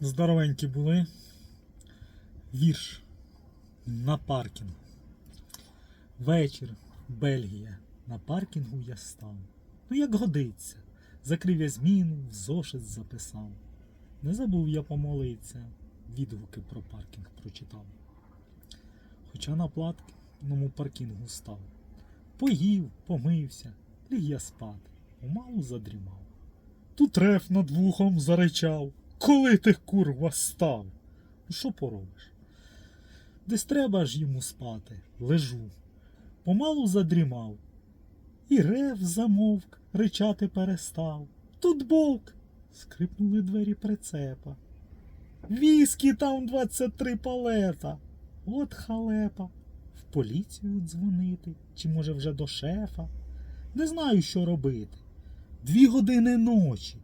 Здоровенькі були. Вірш на паркінгу. Вечір, Бельгія. На паркінгу я став. Ну, як годиться. Закрив я зміну, в зошит записав. Не забув я помолитися, відгуки про паркінг прочитав. Хоча на платному паркінгу став. Поїв, помився, ліг я спати, помалу задрімав. Тут реф над вухом заричав. Коли ти курва став? Ну що поробиш? Десь треба ж йому спати, лежу. Помалу задрімав. І рев замовк, ричати перестав. Тут бовк. Скрипнули двері прицепа. Віскі там 23 палета. От халепа. В поліцію дзвонити, чи може вже до шефа. Не знаю, що робити. Дві години ночі.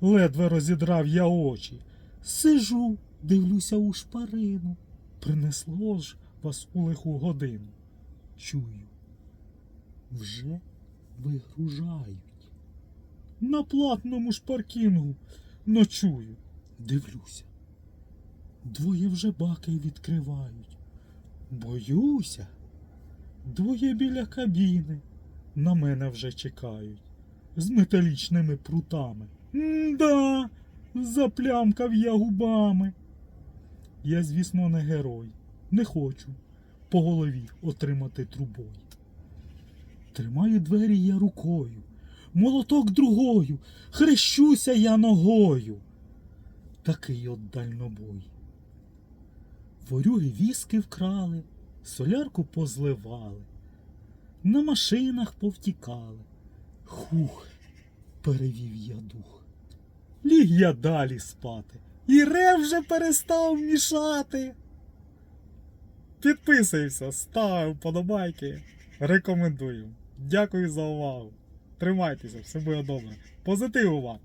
Ледве розідрав я очі. Сижу, дивлюся у шпарину. Принесло ж вас у лиху годину. Чую. Вже вигружають. На платному ж паркінгу ночую. Дивлюся. Двоє вже баки відкривають. Боюся. Двоє біля кабіни. На мене вже чекають. З металічними прутами. М-да, заплямкав я губами. Я, звісно, не герой. Не хочу по голові отримати трубою. Тримаю двері я рукою, молоток другою, хрещуся я ногою. Такий от дальнобой. Ворюги віски вкрали, солярку позливали, на машинах повтікали. Хух, перевів я дух. Ліг я далі спати, і рев вже перестав мішати. Підписуйся, став вподобайки. Рекомендую. Дякую за увагу. Тримайтеся, все буде добре. Позитиву вам!